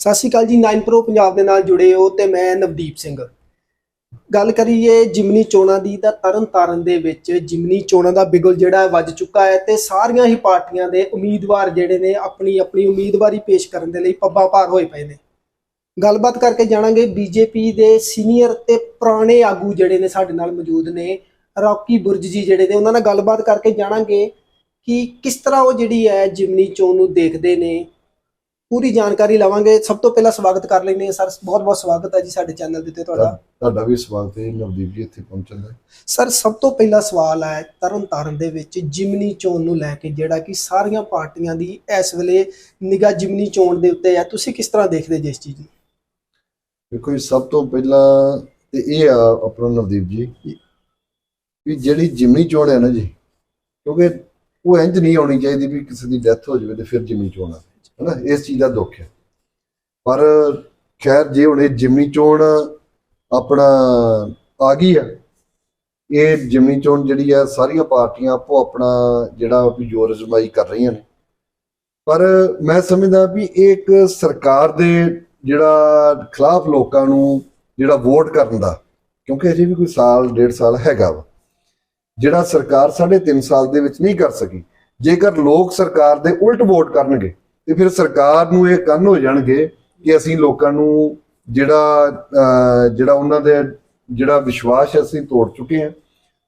ਸਤਿ ਸ਼੍ਰੀ ਅਕਾਲ ਜੀ 9 ਪ੍ਰੋ ਪੰਜਾਬ ਦੇ ਨਾਲ ਜੁੜੇ ਹੋ ਤੇ ਮੈਂ ਨਵਦੀਪ ਸਿੰਘ। ਗੱਲ ਕਰੀਏ ਜਿਮਨੀ ਚੋਣਾਂ ਦੀ ਤਾਂ ਤਰਨ ਤਾਰਨ ਦੇ ਵਿੱਚ ਜਿਮਨੀ ਚੋਣਾਂ ਦਾ ਬਿਗਲ ਜਿਹੜਾ ਵੱਜ ਚੁੱਕਾ ਹੈ ਤੇ ਸਾਰੀਆਂ ਹੀ ਪਾਰਟੀਆਂ ਦੇ ਉਮੀਦਵਾਰ ਜਿਹੜੇ ਨੇ ਆਪਣੀ ਆਪਣੀ ਉਮੀਦਵਾਰੀ ਪੇਸ਼ ਕਰਨ ਦੇ ਲਈ ਪੱਬਾਂ ਭਾਰ ਹੋਏ ਪਏ ਨੇ। ਗੱਲਬਾਤ ਕਰਕੇ ਜਾਣਾਂਗੇ ਬੀਜੇਪੀ ਦੇ ਸੀਨੀਅਰ ਤੇ ਪੁਰਾਣੇ ਆਗੂ ਜਿਹੜੇ ਨੇ ਸਾਡੇ ਨਾਲ ਮੌਜੂਦ ਨੇ, ਰੌਕੀ ਬੁਰਜ ਜੀ ਜਿਹੜੇ ਨੇ, ਉਹਨਾਂ ਨਾਲ ਗੱਲਬਾਤ ਕਰਕੇ ਜਾਣਾਂਗੇ ਕਿ ਕਿਸ ਤਰ੍ਹਾਂ ਉਹ ਜਿਹੜੀ ਹੈ ਜਿਮਨੀ ਚੋਣ ਨੂੰ ਦੇਖਦੇ ਨੇ ਪੂਰੀ ਜਾਣਕਾਰੀ ਲਵਾਂਗੇ। ਸਭ ਤੋਂ ਪਹਿਲਾਂ ਸਵਾਗਤ ਕਰ ਲੈਂਦੇ ਹਾਂ। ਸਰ ਬਹੁਤ ਬਹੁਤ ਸਵਾਗਤ ਹੈ ਜੀ ਸਾਡੇ ਚੈਨਲ ਦੇ ਉੱਤੇ ਤੁਹਾਡਾ। ਤੁਹਾਡਾ ਵੀ ਸਵਾਗਤ ਹੈ। ਨਵਦੀਪ ਜੀ ਇੱਥੇ ਪਹੁੰਚਣ ਦਾ। ਸਰ ਸਭ ਤੋਂ ਪਹਿਲਾ ਸਵਾਲ ਹੈ ਤਰਨ ਤਾਰਨ ਦੇ ਵਿੱਚ ਜਿਮਨੀ ਚੋਣ ਨੂੰ ਲੈ ਕੇ ਜਿਹੜਾ ਕਿ ਸਾਰੀਆਂ ਪਾਰਟੀਆਂ ਦੀ ਇਸ ਵੇਲੇ ਨਿਗਾਹ ਜਿਮਨੀ ਚੋਣ ਦੇ ਉੱਤੇ ਹੈ। ਤੁਸੀਂ ਕਿਸ ਤਰ੍ਹਾਂ ਦੇਖਦੇ ਜੀ ਇਸ ਚੀਜ਼ ਨੂੰ? ਦੇਖੋ ਜੀ ਸਭ ਤੋਂ ਪਹਿਲਾਂ ਤੇ ਇਹ ਆ ਆਪਣਾ ਨਵਦੀਪ ਜੀ ਵੀ ਜਿਹੜੀ ਜਿਮਨੀ ਚੋਣ ਹੈ ਨਾ ਜੀ ਕਿਉਂਕਿ ਉਹ ਇੰਜ ਨਹੀਂ ਹੋਣੀ ਚਾਹੀਦੀ ਵੀ ਕਿਸੇ ਦੀ ਡੈਥ ਹੋ ਜਾਵੇ ਤੇ ਫਿਰ ਜਿਮਨੀ ਚੋਣ ਆ। ਹਨਾ, ਇਸ ਚੀਜ਼ ਦਾ ਦੁੱਖ ਹੈ। ਪਰ ਖੈਰ, ਜੇ ਹੁਣ ਇਹ ਜਿਮਨੀ ਚੋਣ ਆਪਣਾ ਆ ਗਈ ਆ, ਇਹ ਜਿਮਨੀ ਚੋਣ ਜਿਹੜੀ ਆ, ਸਾਰੀਆਂ ਪਾਰਟੀਆਂ ਆਪੋ ਆਪਣਾ ਜਿਹੜਾ ਵੀ ਜ਼ੋਰ ਅਜ਼ਮਾਈ ਕਰ ਰਹੀਆਂ ਨੇ। ਪਰ ਮੈਂ ਸਮਝਦਾ ਵੀ ਇਹ ਇੱਕ ਸਰਕਾਰ ਦੇ ਜਿਹੜਾ ਖਿਲਾਫ ਲੋਕਾਂ ਨੂੰ ਜਿਹੜਾ ਵੋਟ ਕਰਨ ਦਾ, ਕਿਉਂਕਿ ਅਜੇ ਵੀ ਕੋਈ ਸਾਲ, ਡੇਢ ਸਾਲ ਹੈਗਾ ਵਾ। ਜਿਹੜਾ ਸਰਕਾਰ ਸਾਢੇ ਤਿੰਨ ਸਾਲ ਦੇ ਵਿੱਚ ਨਹੀਂ ਕਰ ਸਕੀ, ਜੇਕਰ ਲੋਕ ਸਰਕਾਰ ਦੇ ਉਲਟ ਵੋਟ ਕਰਨਗੇ ਤੇ ਫਿਰ ਸਰਕਾਰ ਨੂੰ ਇਹ ਕੰਨ ਹੋ ਜਾਣਗੇ ਕਿ ਅਸੀਂ ਲੋਕਾਂ ਨੂੰ ਜਿਹੜਾ ਜਿਹੜਾ ਉਹਨਾਂ ਦੇ, ਜਿਹੜਾ ਵਿਸ਼ਵਾਸ ਅਸੀਂ ਤੋੜ ਚੁੱਕੇ ਹਾਂ।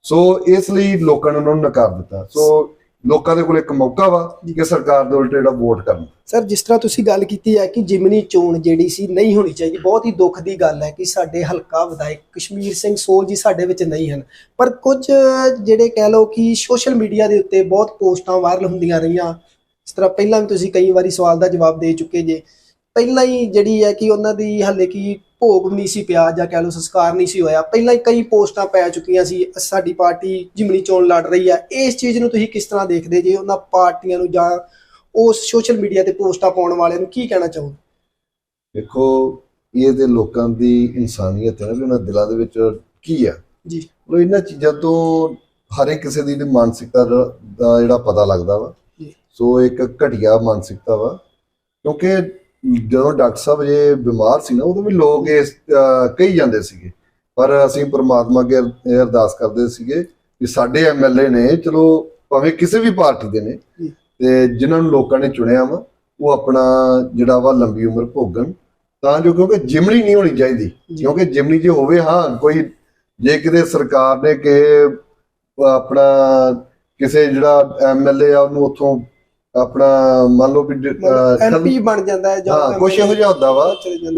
ਸੋ ਇਸ ਲਈ ਲੋਕਾਂ ਨੇ ਉਹਨਾਂ ਨੂੰ ਨਕਾਰ ਦਿੱਤਾ। ਸੋ ਲੋਕਾਂ ਦੇ ਕੋਲ ਇੱਕ ਮੌਕਾ ਵਾ ਕਿ ਸਰਕਾਰ ਦੇ ਉਲਟ ਜਿਹੜਾ ਵੋਟ ਕਰਨ। ਸਰ, ਜਿਸ ਤਰ੍ਹਾਂ ਤੁਸੀਂ ਗੱਲ ਕੀਤੀ ਹੈ ਕਿ ਜਿਮਨੀ ਚੋਣ ਜਿਹੜੀ ਸੀ ਨਹੀਂ ਹੋਣੀ ਚਾਹੀਦੀ, ਬਹੁਤ ਹੀ ਦੁੱਖ ਦੀ ਗੱਲ ਹੈ ਕਿ ਸਾਡੇ ਹਲਕਾ ਵਿਧਾਇਕ ਕਸ਼ਮੀਰ ਸਿੰਘ ਸੋਲ ਜੀ ਸਾਡੇ ਵਿੱਚ ਨਹੀਂ ਹਨ। ਪਰ ਕੁਝ ਜਿਹੜੇ ਕਹਿ ਲਓ ਕਿ ਸੋਸ਼ਲ ਮੀਡੀਆ ਦੇ ਉੱਤੇ ਬਹੁਤ ਪੋਸਟਾਂ ਵਾਇਰਲ ਹੁੰਦੀਆਂ ਰਹੀਆਂ ਇਸ ਤਰ੍ਹਾਂ ਪਹਿਲਾਂ ਵੀ ਤੁਸੀਂ ਕਈ ਵਾਰੀ ਸਵਾਲ ਦਾ ਜਵਾਬ ਦੇ ਚੁੱਕੇ ਜੇ ਪਹਿਲਾਂ ਹੀ ਜਿਹੜੀ ਹੈ ਕਿ ਉਹਨਾਂ ਦੀ ਹੱਲੇ ਕੀ ਭੋਗ ਨਹੀਂ ਸੀ ਪਿਆ ਜਾਂ ਕਹਿ ਲਓ ਸੰਸਕਾਰ ਨਹੀਂ ਸੀ ਹੋਇਆ ਪਹਿਲਾਂ ਹੀ ਕਈ ਪੋਸਟਾਂ ਪੈ ਚੁੱਕੀਆਂ ਸੀ ਸਾਡੀ ਪਾਰਟੀ ਜਿਮਨੀ ਚੋਣ ਲੜ ਰਹੀ ਹੈ ਇਸ ਚੀਜ਼ ਨੂੰ ਤੁਸੀਂ ਕਿਸ ਤਰ੍ਹਾਂ ਦੇਖਦੇ ਜੇ ਉਹਨਾਂ ਪਾਰਟੀਆਂ ਨੂੰ ਜਾਂ ਉਸ ਸੋਸ਼ਲ ਮੀਡੀਆ ਤੇ ਪੋਸਟਾਂ ਪਾਉਣ ਵਾਲਿਆਂ ਨੂੰ ਕੀ ਕਹਿਣਾ ਚਾਹੋਗੇ? ਦੇਖੋ ਇਹ ਤੇ ਲੋਕਾਂ ਦੀ ਇਨਸਾਨੀਅਤ ਹੈ ਨਾ ਵੀ ਉਹਨਾਂ ਦਿਲਾਂ ਦੇ ਵਿੱਚ ਕੀ ਆ ਜੀ। ਉਹ ਇਹਨਾਂ ਚੀਜ਼ਾਂ ਤੋਂ ਹਰ ਇੱਕ ਕਿਸੇ ਦੀ ਮਾਨਸਿਕਤਾ ਦਾ ਜਿਹੜਾ ਪਤਾ ਲੱਗਦਾ ਵਾ। ਸੋ ਇੱਕ ਘਟੀਆ ਮਾਨਸਿਕਤਾ ਵਾ ਕਿਉਂਕਿ ਜਦੋਂ ਡਾਕਟਰ ਸਾਹਿਬ ਜੇ ਬਿਮਾਰ ਸੀ ਨਾ ਉਦੋਂ ਵੀ ਲੋਕ ਇਸ ਕਹੀ ਜਾਂਦੇ ਸੀਗੇ ਪਰ ਅਸੀਂ ਪ੍ਰਮਾਤਮਾ ਅੱਗੇ ਅਰਦਾਸ ਕਰਦੇ ਸੀਗੇ ਕਿ ਸਾਡੇ ਐਮਐਲਏ ਨੇ ਚਲੋ ਭਾਵੇਂ ਕਿਸੇ ਵੀ ਪਾਰਟੀ ਦੇ ਨੇ। ਤੇ ਜਿਨ੍ਹਾਂ ਨੂੰ ਲੋਕਾਂ ਨੇ ਚੁਣਿਆ ਵਾ ਉਹ ਆਪਣਾ ਜਿਹੜਾ ਵਾ ਲੰਬੀ ਉਮਰ ਭੋਗਣ ਤਾਂ ਜੋ ਕਿਉਂਕਿ ਜਿਮਣੀ ਨਹੀਂ ਹੋਣੀ ਚਾਹੀਦੀ। ਕਿਉਂਕਿ ਜਿਮਣੀ ਜੇ ਹੋਵੇ ਹਾਂ ਕੋਈ ਜੇ ਕਿਤੇ ਸਰਕਾਰ ਨੇ ਕਿ ਆਪਣਾ ਕਿਸੇ ਜਿਹੜਾ ਐਮਐਲਏ ਆ ਉਹਨੂੰ ਉੱਥੋਂ ਆਪਣਾ ਮੰਨ ਲਓ ਵੀ ਐਮਪੀ ਬਣ ਜਾਂਦਾ ਹੈ ਹਾਂ ਕੁਛ ਇਹੋ ਜਿਹਾ ਹੁੰਦਾ ਵਾ।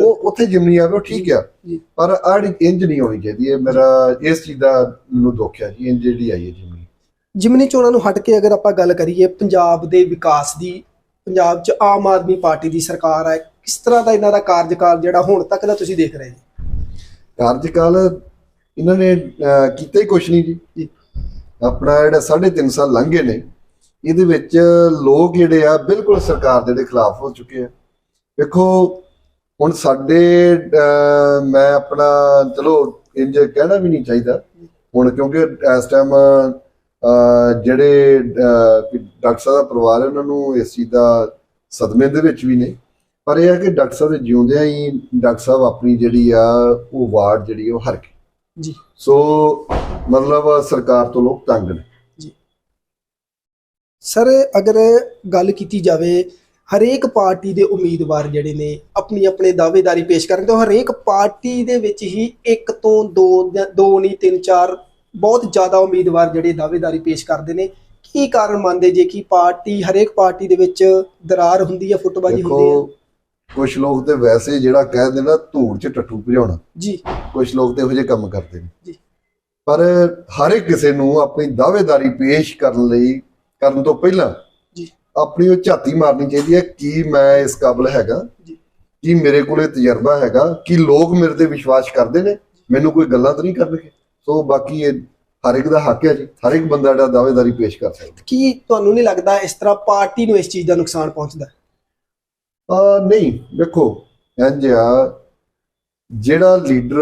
ਉਹ ਉੱਥੇ ਜਿਮਨੀ ਆਵੇ ਉਹ ਠੀਕ ਆ। ਜੀ। ਪਰ ਆੜੀ ਇੰਜ ਨਹੀਂ ਹੋਣੀ ਚਾਹੀਦੀ। ਇਹ ਮੇਰਾ ਇਸ ਚੀਜ਼ ਦਾ ਮੈਨੂੰ ਦੁੱਖ ਹੈ ਜੀ ਇੰਜ ਜਿਹੜੀ ਆਈ ਹੈ ਜਿਮਨੀ ਜਿਮਨੀ ਚੋਣਾਂ ਨੂੰ ਹਟ ਕੇ ਅਗਰ ਆਪਾਂ ਗੱਲ ਕਰੀਏ ਪੰਜਾਬ ਦੇ ਵਿਕਾਸ ਦੀ ਪੰਜਾਬ 'ਚ ਆਮ ਆਦਮੀ ਪਾਰਟੀ ਦੀ ਸਰਕਾਰ ਹੈ ਕਿਸ ਤਰ੍ਹਾਂ ਦਾ ਇਹਨਾਂ ਦਾ ਕਾਰਜਕਾਲ ਜਿਹੜਾ ਹੁਣ ਤੱਕ ਦਾ ਤੁਸੀਂ ਦੇਖ ਰਹੇ ਜੀ? ਕਾਰਜਕਾਲ ਇਹਨਾਂ ਨੇ ਕੀਤਾ ਹੀ ਕੁਛ ਨਹੀਂ ਜੀ। ਜੀ। ਆਪਣਾ ਜਿਹੜਾ 3.5 ਸਾਲ ਲੰਘੇ ਨੇ ਇਹਦੇ ਵਿੱਚ ਲੋਕ ਜਿਹੜੇ ਆ ਬਿਲਕੁਲ ਸਰਕਾਰ ਦੇ ਖਿਲਾਫ ਹੋ ਚੁੱਕੇ ਆ। ਵੇਖੋ ਹੁਣ ਸਾਡੇ ਮੈਂ ਆਪਣਾ ਚਲੋ ਇੰਜ ਕਹਿਣਾ ਵੀ ਨਹੀਂ ਚਾਹੀਦਾ। ਹੁਣ ਕਿਉਂਕਿ ਇਸ ਟਾਈਮ ਜਿਹੜੇ ਕਿ ਡਾਕਟਰ ਸਾਹਿਬ ਦਾ ਪਰਿਵਾਰ ਹੈ ਉਹਨਾਂ ਨੂੰ ਇਸ ਚੀਜ਼ ਦਾ ਸਦਮੇ ਦੇ ਵਿੱਚ ਵੀ ਨੇ। ਪਰ ਇਹ ਹੈ ਕਿ ਡਾਕਟਰ ਸਾਹਿਬ ਦੇ ਜਿਉਂਦਿਆਂ ਹੀ ਡਾਕਟਰ ਸਾਹਿਬ ਆਪਣੀ ਜਿਹੜੀ ਆ ਉਹ ਵਾਰਡ ਜਿਹੜੀ ਉਹ ਹਰ ਗਏ। ਜੀ। ਸੋ ਮਤਲਬ ਸਰਕਾਰ ਤੋਂ ਲੋਕ ਤੰਗ ਨੇ। ਸਰ ਅਗਰ ਗੱਲ ਕੀਤੀ ਜਾਵੇ ਹਰੇਕ ਪਾਰਟੀ ਦੇ ਉਮੀਦਵਾਰ ਜਿਹੜੇ ਨੇ ਆਪਣੀ ਆਪਣੇ ਦਾਅਵੇਦਾਰੀ ਪੇਸ਼ ਕਰਨ ਤੇ ਹਰੇਕ ਪਾਰਟੀ ਦੇ ਵਿੱਚ ਹੀ ਇੱਕ ਤੋਂ ਦੋ ਜਾਂ ਦੋ ਨਹੀਂ ਤਿੰਨ ਚਾਰ ਬਹੁਤ ਜ਼ਿਆਦਾ ਉਮੀਦਵਾਰ ਜਿਹੜੇ ਦਾਅਵੇਦਾਰੀ ਪੇਸ਼ ਕਰਦੇ ਨੇ। ਕੀ ਕਾਰਨ ਮੰਨਦੇ ਜੇ ਕਿ ਪਾਰਟੀ ਹਰੇਕ ਪਾਰਟੀ ਦੇ ਵਿੱਚ ਦਰਾਰ ਹੁੰਦੀ ਹੈ ਫੁੱਟਬਾਜੀ ਹੁੰਦੀ ਹੈ? ਦੇਖੋ ਕੁਝ ਲੋਕ ਤੇ ਵੈਸੇ ਜਿਹੜਾ ਕਹਿ ਦਿੰਦਾ ਧੂੜ 'ਚ ਟੱਟੂ ਭਜਾਉਣਾ। ਜੀ। ਕੁਝ ਲੋਕ ਤੇ ਇਹੋ ਜਿਹੇ ਕੰਮ ਕਰਦੇ ਨੇ। ਜੀ। ਪਰ ਹਰ ਇੱਕ ਕਿਸੇ ਨੂੰ ਆਪਣੀ ਦਾਅਵੇਦਾਰੀ ਪੇਸ਼ ਕਰਨ ਲਈ ਕਰਨ ਤੋਂ ਪਹਿਲਾਂ ਜੀ। ਆਪਣੀ ਉਹ ਝਾਤੀ ਮਾਰਨੀ ਚਾਹੀਦੀ ਹੈ ਕੀ ਮੈਂ ਇਸ ਕਾਬਿਲ ਹੈਗਾ ਜੀ। ਕੀ ਮੇਰੇ ਕੋਲੇ ਤਜਰਬਾ ਹੈਗਾ ਕੀ ਲੋਕ ਮੇਰੇ ਤੇ ਵਿਸ਼ਵਾਸ ਕਰਦੇ ਨੇ ਮੈਨੂੰ ਕੋਈ ਗੱਲਾਂ ਤਾਂ ਨਹੀਂ ਕਰਨਗੇ ਸੋ ਬਾਕੀ ਇਹ ਹਰ ਇੱਕ ਦਾ ਹੱਕ ਹੈ ਜੀ ਹਰ ਇੱਕ ਬੰਦਾ ਜਿਹੜਾ ਦਾਅਵੇਦਾਰੀ ਪੇਸ਼ ਕਰ ਸਕਦਾ ਕੀ ਤੁਹਾਨੂੰ ਨਹੀਂ ਲੱਗਦਾ ਇਸ ਤਰ੍ਹਾਂ ਪਾਰਟੀ ਨੂੰ ਇਸ ਚੀਜ਼ ਦਾ ਨੁਕਸਾਨ ਪਹੁੰਚਦਾ? ਆ ਨਹੀਂ ਦੇਖੋ ਇੰਜ ਆ ਜਿਹੜਾ ਲੀਡਰ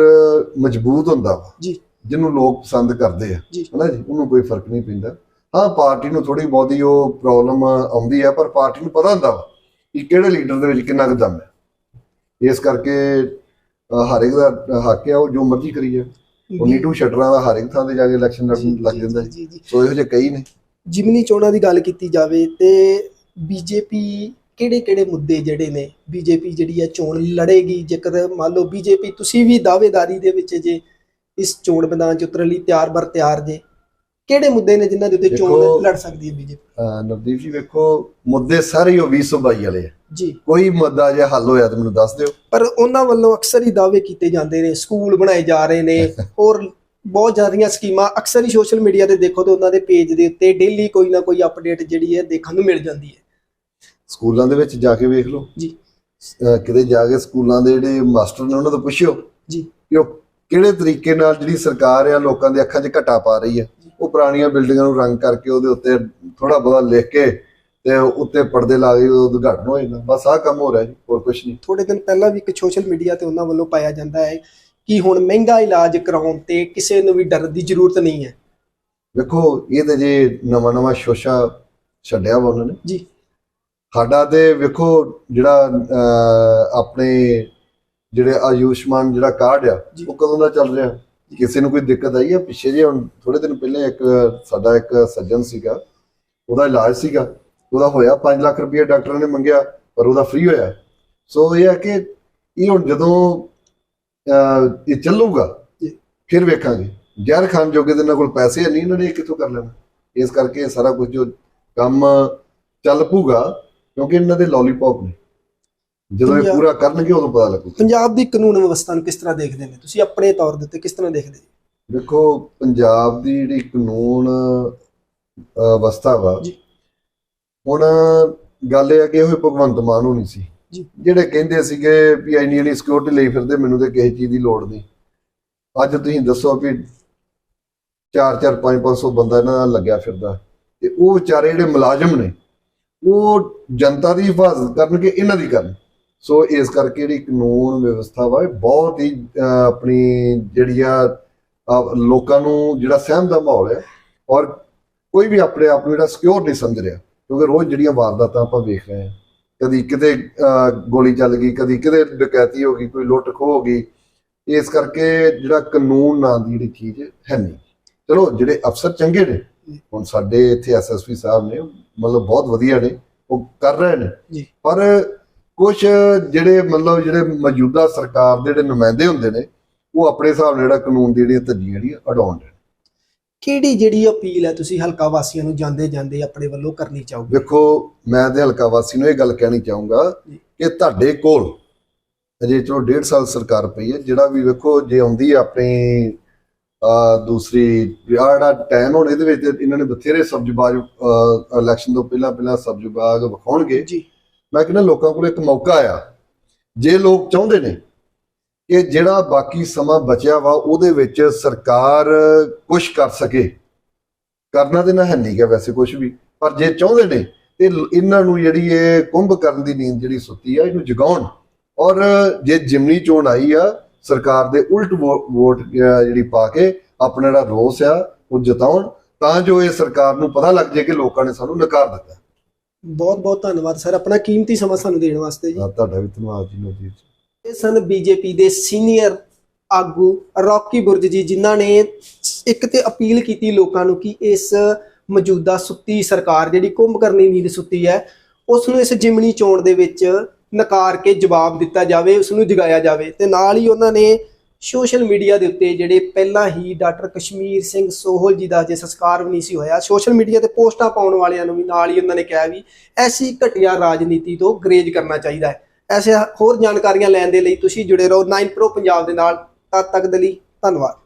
ਮਜ਼ਬੂਤ ਹੁੰਦਾ ਵਾ ਜੀ। ਜਿਹਨੂੰ ਲੋਕ ਪਸੰਦ ਕਰਦੇ ਆ। ਹਨਾ ਜੀ ਉਹਨੂੰ ਕੋਈ ਫ਼ਰਕ ਨਹੀਂ ਪੈਂਦਾ ਹਾਂ ਪਾਰਟੀ ਨੂੰ ਥੋੜੀ ਬਹੁਤੀ ਉਹ ਪ੍ਰੋਬਲਮ ਆਉਂਦੀ ਆ ਪਰ ਪਾਰਟੀ ਨੂੰ ਪਤਾ ਹੁੰਦਾ ਵਾ ਕਿ ਕਿਹੜੇ ਲੀਡਰ ਦੇ ਵਿੱਚ ਕਿੰਨਾ ਕੁ ਦਮ ਹੈ। ਇਸ ਕਰਕੇ ਹਰ ਇੱਕ ਦਾ ਹੱਕ ਹੈ ਉਹ ਜੋ ਮਰਜ਼ੀ ਕਰੀ ਜਾਏ ਉਹ ਨੀਟੂ ਸ਼ਟਰਾਂ ਦਾ ਹਰ ਇੱਕ ਥਾਂ ਤੇ ਜਾ ਕੇ ਇਲੈਕਸ਼ਨ ਲੜਨ ਲੱਗ ਜਾਂਦਾ ਜੀ ਜੀ ਜੀ। ਸੋ ਇਹੋ ਜਿਹੇ ਕਈ ਨੇ। ਜਿਮਨੀ ਚੋਣਾਂ ਦੀ ਗੱਲ ਕੀਤੀ ਜਾਵੇ ਤੇ ਬੀਜੇਪੀ ਕਿਹੜੇ ਕਿਹੜੇ ਮੁੱਦੇ ਜਿਹੜੇ ਨੇ? ਬੀਜੇਪੀ ਜਿਹੜੀ ਹੈ ਚੋਣ ਲੜੇਗੀ। ਜੇਕਰ ਮੰਨ ਲਓ ਬੀਜੇਪੀ ਤੁਸੀਂ ਵੀ ਦਾਅਵੇਦਾਰੀ ਦੇ ਵਿੱਚ ਜੇ ਇਸ ਚੋਣ ਮੈਦਾਨ 'ਚ ਉਤਰਨ ਲਈ ਤਿਆਰ ਬਰ ਤਿਆਰ ਜੇ ਕਿਹੜੇ ਮੁੱਦੇ ਨੇ ਜਿਨ੍ਹਾਂ ਦੇ ਉੱਤੇ ਚੋਣ ਲੜ ਸਕਦੀ ਹੈ ਬੀਜੇਪੀ? ਨਵਦੀਪ ਜੀ ਵੇਖੋ ਮੁੱਦੇ ਸਾਰੇ ਹੀ ਉਹ 2022 ਵਾਲੇ ਆ। ਜੀ। ਕੋਈ ਮੁੱਦਾ ਜੇ ਹੱਲ ਹੋਇਆ ਤਾਂ ਮੈਨੂੰ ਦੱਸ ਦਿਓ। ਪਰ ਉਹਨਾਂ ਵੱਲੋਂ ਅਕਸਰ ਹੀ ਦਾਅਵੇ ਕੀਤੇ ਜਾਂਦੇ ਨੇ ਸਕੂਲ ਬਣਾਏ ਜਾ ਰਹੇ ਨੇ ਹੋਰ ਬਹੁਤ ਜ਼ਿਆਦੀਆਂ ਸਕੀਮਾਂ ਅਕਸਰ ਹੀ ਸੋਸ਼ਲ ਮੀਡੀਆ ਤੇ ਦੇਖੋ ਤੇ ਉਹਨਾਂ ਦੇ ਪੇਜ ਦੇ ਉੱਤੇ ਡੇਲੀ ਕੋਈ ਨਾ ਕੋਈ ਅਪਡੇਟ ਜਿਹੜੀ ਹੈ ਦੇਖਣ ਨੂੰ ਮਿਲ ਜਾਂਦੀ ਹੈ। ਸਕੂਲਾਂ ਦੇ ਵਿੱਚ ਜਾ ਕੇ ਵੇਖ ਲਓ। ਜੀ। ਕਿਤੇ ਜਾ ਕੇ ਸਕੂਲਾਂ ਦੇ ਜਿਹੜੇ ਮਾਸਟਰ ਨੇ ਉਹਨਾਂ ਤੋਂ ਪੁੱਛਿਓ ਜੀ। ਕਿ ਉਹ ਕਿਹੜੇ ਤਰੀਕੇ ਨਾਲ ਜਿਹੜੀ ਸਰਕਾਰ ਆ ਲੋਕਾਂ ਦੇ ਅੱਖਾਂ 'ਚ ਘਟਾ ਪਾ ਰਹੀ ਹੈ। ਉਹ ਪੁਰਾਣੀਆਂ ਬਿਲਡਿੰਗਾਂ ਨੂੰ ਰੰਗ ਕਰਕੇ ਉਹਦੇ ਉੱਤੇ ਥੋੜਾ ਬਹੁਤਾ ਲਿਖ ਕੇ ਤੇ ਉੱਤੇ ਪਰਦੇ ਲਾ ਕੇ ਉਹ ਉਦਘਾਟਨ ਹੋ ਜਾਂਦਾ। ਬਸ ਆਹ ਕੰਮ ਹੋ ਰਿਹਾ ਜੀ ਹੋਰ ਕੁਝ ਨਹੀਂ। ਥੋੜੇ ਦਿਨ ਪਹਿਲਾਂ ਵੀ ਇੱਕ ਸੋਸ਼ਲ ਮੀਡੀਆ ਤੇ ਉਹਨਾਂ ਵੱਲੋਂ ਪਾਇਆ ਜਾਂਦਾ ਹੈ ਕਿ ਹੁਣ ਮਹਿੰਗਾ ਇਲਾਜ ਕਰਾਉਣ ਤੇ ਕਿਸੇ ਨੂੰ ਵੀ ਡਰਨ ਦੀ ਜ਼ਰੂਰਤ ਨਹੀਂ ਹੈ। ਵੇਖੋ ਇਹ ਤੇ ਜੇ ਨਵਾਂ ਨਵਾਂ ਸ਼ੋਸ਼ਾ ਛੱਡਿਆ ਵਾ ਉਹਨਾਂ ਨੇ। ਜੀ। ਸਾਡਾ ਤੇ ਵੇਖੋ ਜਿਹੜਾ ਆਪਣੇ ਜਿਹੜੇ ਆਯੁਸ਼ਮਾਨ ਜਿਹੜਾ ਕਾਰਡ ਆ। ਉਹ ਕਦੋਂ ਦਾ ਚੱਲ ਰਿਹਾ? ਕਿਸੇ ਨੂੰ ਕੋਈ ਦਿੱਕਤ ਆਈ ਹੈ ਪਿੱਛੇ ਜੇ ਹੁਣ ਥੋੜੇ ਦਿਨ ਪਹਿਲਾਂ ਇੱਕ ਸਾਡਾ ਇੱਕ ਸੱਜਣ ਸੀਗਾ ਉਹਦਾ ਇਲਾਜ ਸੀਗਾ ਉਹਦਾ ਹੋਇਆ 5 ਲੱਖ ਰੁਪਏ ਡਾਕਟਰਾਂ ਨੇ ਮੰਗਿਆ ਪਰ ਉਹਦਾ ਫ੍ਰੀ ਹੋਇਆ। ਸੋ ਇਹ ਹੈ ਕਿ ਇਹ ਹੁਣ ਜਦੋਂ ਅਹ, ਇਹ ਚੱਲੂਗਾ ਫਿਰ ਵੇਖਾਂਗੇ। ਜ਼ਹਿਰ ਖਾਨ ਜੋਗੇ ਦੇ ਇਹਨਾਂ ਕੋਲ ਪੈਸੇ ਨਹੀਂ ਇਹਨਾਂ ਨੇ ਇਹ ਕਿੱਥੋਂ ਕਰ ਲੈਣਾ? ਇਸ ਕਰਕੇ ਸਾਰਾ ਕੁਝ ਜੋ ਕੰਮ ਚੱਲ ਪੂਗਾ ਕਿਉਂਕਿ ਇਹਨਾਂ ਦੇ ਲੋਲੀਪੌਪ ਨੇ। ਜਦੋਂ ਇਹ ਪੂਰਾ ਕਰਨਗੇ ਉਦੋਂ ਪਤਾ ਲੱਗੂਗਾ ਪੰਜਾਬ ਦੀ ਕਾਨੂੰਨ ਵਿਵਸਥਾ ਨੂੰ ਕਿਸ ਤਰ੍ਹਾਂ ਦੇਖਦੇ ਨੇ? ਤੁਸੀਂ ਆਪਣੇ ਤੌਰ ਦੇ ਉੱਤੇ ਕਿਸ ਤਰ੍ਹਾਂ ਦੇਖਦੇ ਦੇਖੋ ਪੰਜਾਬ ਦੀ ਜਿਹੜੀ ਕਾਨੂੰਨ ਅਵਸਥਾ ਵਾ। ਹੁਣ ਗੱਲ ਇਹ ਹੈ ਕਿ ਇਹ ਭਗਵੰਤ ਮਾਨ ਹੋਣੀ ਸੀ। ਜਿਹੜੇ ਕਹਿੰਦੇ ਸੀਗੇ ਵੀ ਇੰਨੀ ਇੰਨੀ ਸਿਕਿਉਰਿਟੀ ਲਈ ਫਿਰਦੇ ਮੈਨੂੰ ਤੇ ਕਿਸੇ ਚੀਜ਼ ਦੀ ਲੋੜ ਨਹੀਂ। ਅੱਜ ਤੁਸੀਂ ਦੱਸੋ ਵੀ 4-4 5-500 ਬੰਦਾ ਇਹਨਾਂ ਨਾਲ ਲੱਗਿਆ ਫਿਰਦਾ। ਤੇ ਉਹ ਵਿਚਾਰੇ ਜਿਹੜੇ ਮੁਲਾਜ਼ਮ ਨੇ ਉਹ ਜਨਤਾ ਦੀ ਹਿਫਾਜ਼ਤ ਕਰਨਗੇ ਇਹਨਾਂ ਦੀ ਕਰਨ। ਸੋ ਇਸ ਕਰਕੇ ਜਿਹੜੀ ਕਾਨੂੰਨ ਵਿਵਸਥਾ ਵਾ ਇਹ ਬਹੁਤ ਹੀ ਆਪਣੀ ਜਿਹੜੀ ਆ ਲੋਕਾਂ ਨੂੰ ਜਿਹੜਾ ਸਹਿਮ ਦਾ ਮਾਹੌਲ ਹੈ ਔਰ ਕੋਈ ਵੀ ਆਪਣੇ ਆਪ ਨੂੰ ਜਿਹੜਾ ਸਿਕਿਉਰ ਨਹੀਂ ਸਮਝ ਰਿਹਾ ਕਿਉਂਕਿ ਰੋਜ਼ ਜਿਹੜੀਆਂ ਵਾਰਦਾਤਾਂ ਆਪਾਂ ਵੇਖ ਰਹੇ ਹਾਂ ਕਦੀ ਕਿਤੇ ਗੋਲੀ ਚੱਲ ਗਈ ਕਦੀ ਕਿਤੇ ਡਕੈਤੀ ਹੋ ਗਈ ਕੋਈ ਲੁੱਟ ਖੋਹ ਹੋ ਗਈ ਇਸ ਕਰਕੇ ਜਿਹੜਾ ਕਾਨੂੰਨ ਨਾਂ ਦੀ ਜਿਹੜੀ ਚੀਜ਼ ਹੈ ਨਹੀਂ ਚਲੋ ਜਿਹੜੇ ਅਫਸਰ ਚੰਗੇ ਨੇ ਹੁਣ ਸਾਡੇ ਇੱਥੇ ਐਸਐਸਪੀ ਸਾਹਿਬ ਨੇ ਮਤਲਬ ਬਹੁਤ ਵਧੀਆ ਨੇ ਉਹ ਕਰ ਰਹੇ ਨੇ। ਪਰ ਕੁਝ ਜਿਹੜੇ ਮਤਲਬ ਜਿਹੜੇ ਮੌਜੂਦਾ ਸਰਕਾਰ ਦੇ ਜਿਹੜੇ ਨੁਮਾਇੰਦੇ ਹੁੰਦੇ ਨੇ ਉਹ ਆਪਣੇ ਹਿਸਾਬ ਨਾਲ ਜਿਹੜਾ ਕਾਨੂੰਨ ਦੀ ਜਿਹੜੀਆਂ ਧੱਜੀਆਂ ਜਿਹੜੀਆਂ ਅਡਾਉਣ ਦੇ ਕਿਹੜੀ ਜਿਹੜੀ ਅਪੀਲ ਹੈ ਤੁਸੀਂ ਹਲਕਾ ਵਾਸੀਆਂ ਨੂੰ ਜਾਂਦੇ ਜਾਂਦੇ ਆਪਣੇ ਵੱਲੋਂ ਕਰਨੀ ਚਾਹੋਗੇ? ਵੇਖੋ ਮੈਂ ਤੇ ਹਲਕਾ ਵਾਸੀ ਨੂੰ ਇਹ ਗੱਲ ਕਹਿਣੀ ਚਾਹੂੰਗਾ। ਕਿ ਤੁਹਾਡੇ ਕੋਲ ਅਜੇ ਚਲੋ ਡੇਢ ਸਾਲ ਸਰਕਾਰ ਪਈ ਹੈ ਜਿਹੜਾ ਵੀ ਵੇਖੋ ਜੇ ਆਉਂਦੀ ਹੈ ਆਪਣੀ ਆ ਦੂਸਰੀ ਜਿਹੜਾ ਟਾਈਮ ਹੁਣ ਇਹਦੇ ਵਿੱਚ ਇਹਨਾਂ ਨੇ ਬਥੇਰੇ ਸਬਜ਼ਬਾਜ ਇਲੈਕਸ਼ਨ ਤੋਂ ਪਹਿਲਾਂ ਪਹਿਲਾਂ ਸਬਜ਼ਬਾਗ ਵਿਖਾਉਣਗੇ। ਜੀ। ਮੈਂ ਕਹਿੰਦਾ ਲੋਕਾਂ ਕੋਲ ਇੱਕ ਮੌਕਾ ਆ। ਜੇ ਲੋਕ ਚਾਹੁੰਦੇ ਨੇ ਕਿ ਜਿਹੜਾ ਬਾਕੀ ਸਮਾਂ ਬਚਿਆ ਵਾ, ਉਹਦੇ ਵਿੱਚ ਸਰਕਾਰ ਕੁਝ ਕਰ ਸਕੇ। ਕਰਨਾ ਤੇ ਨਾ ਹੈ ਨਹੀਂ ਗਿਆ ਵੈਸੇ ਕੁਝ ਵੀ। ਪਰ ਜੇ ਚਾਹੁੰਦੇ ਨੇ ਤੇ ਇਹਨਾਂ ਨੂੰ ਜਿਹੜੀ ਇਹ ਕੁੰਭ ਕਰਨ ਦੀ ਨੀਂਦ ਜਿਹੜੀ ਸੁੱਤੀ ਆ, ਇਹਨੂੰ ਜਗਾਉਣ। ਔਰ ਜੇ ਜਿਮਨੀ ਚੋਣ ਆਈ ਆ, ਸਰਕਾਰ ਦੇ ਉਲਟ ਵੋ- ਵੋਟ ਜਿਹੜੀ ਪਾ ਕੇ ਆਪਣਾ ਜਿਹੜਾ ਰੋਸ ਆ, ਉਹ ਜਤਾਉਣ। ਤਾਂ ਜੋ ਇਹ ਸਰਕਾਰ ਨੂੰ ਪਤਾ ਲੱਗ ਜਾਏ ਕਿ ਲੋਕਾਂ ਨੇ ਸਾਨੂੰ ਨਕਾਰ ਦਿੱਤਾ। ਬਹੁਤ ਬਹੁਤ ਧੰਨਵਾਦ ਸਰ ਆਪਣਾ ਕੀਮਤੀ ਸਮਾਂ ਸਾਨੂੰ ਦੇਣ ਵਾਸਤੇ ਜੀ। ਤੁਹਾਡਾ ਵੀ ਧੰਨਵਾਦ ਜੀ ਨਵਜੀਤ ਜੀ। ਇਹ ਸਨ ਬੀਜੇਪੀ ਦੇ ਸੀਨੀਅਰ ਆਗੂ ਰੌਕੀ ਬੁਰਜ ਜੀ ਜਿਨ੍ਹਾਂ ਨੇ ਇੱਕ ਤੇ ਅਪੀਲ ਕੀਤੀ ਲੋਕਾਂ ਨੂੰ ਕਿ ਇਸ ਮੌਜੂਦਾ ਸੁੱਤੀ ਸਰਕਾਰ ਜਿਹੜੀ ਕੁੰਭ ਕਰਨੀ ਨੀਂਦ ਸੁੱਤੀ ਹੈ ਉਸ ਨੂੰ ਇਸ ਜਿਮਣੀ ਚੋਣ ਦੇ ਵਿੱਚ ਨਕਾਰ ਕੇ ਜਵਾਬ ਦਿੱਤਾ ਜਾਵੇ ਉਸ ਨੂੰ ਜਗਾਇਆ ਜਾਵੇ ਤੇ ਨਾਲ ਹੀ ਉਹਨਾਂ ਨੇ ਸੋਸ਼ਲ ਮੀਡੀਆ ਦੇ ਉੱਤੇ ਜਿਹੜੇ ਪਹਿਲਾਂ ਹੀ ਡਾਕਟਰ ਕਸ਼ਮੀਰ ਸਿੰਘ ਸੋਹਲ ਜੀ ਦਾ ਜੇ ਸੰਸਕਾਰ ਵੀ ਨਹੀਂ ਸੀ ਹੋਇਆ, ਸੋਸ਼ਲ ਮੀਡੀਆ ਤੇ ਪੋਸਟਾਂ ਪਾਉਣ ਵਾਲਿਆਂ ਨੂੰ ਵੀ ਨਾਲ ਹੀ ਉਹਨਾਂ ਨੇ ਕਿਹਾ ਵੀ ਐਸੀ ਘਟੀਆ ਰਾਜਨੀਤੀ ਤੋਂ ਗਰੇਜ ਕਰਨਾ ਚਾਹੀਦਾ ਹੈ। ਐਸੇ ਹੋਰ ਜਾਣਕਾਰੀਆਂ ਲੈਣ ਦੇ ਲਈ ਤੁਸੀਂ ਜੁੜੇ ਰਹੋ 9 ਪ੍ਰੋ ਪੰਜਾਬ ਦੇ ਨਾਲ। ਤਦ ਤੱਕ ਦੇ ਲਈ ਧੰਨਵਾਦ।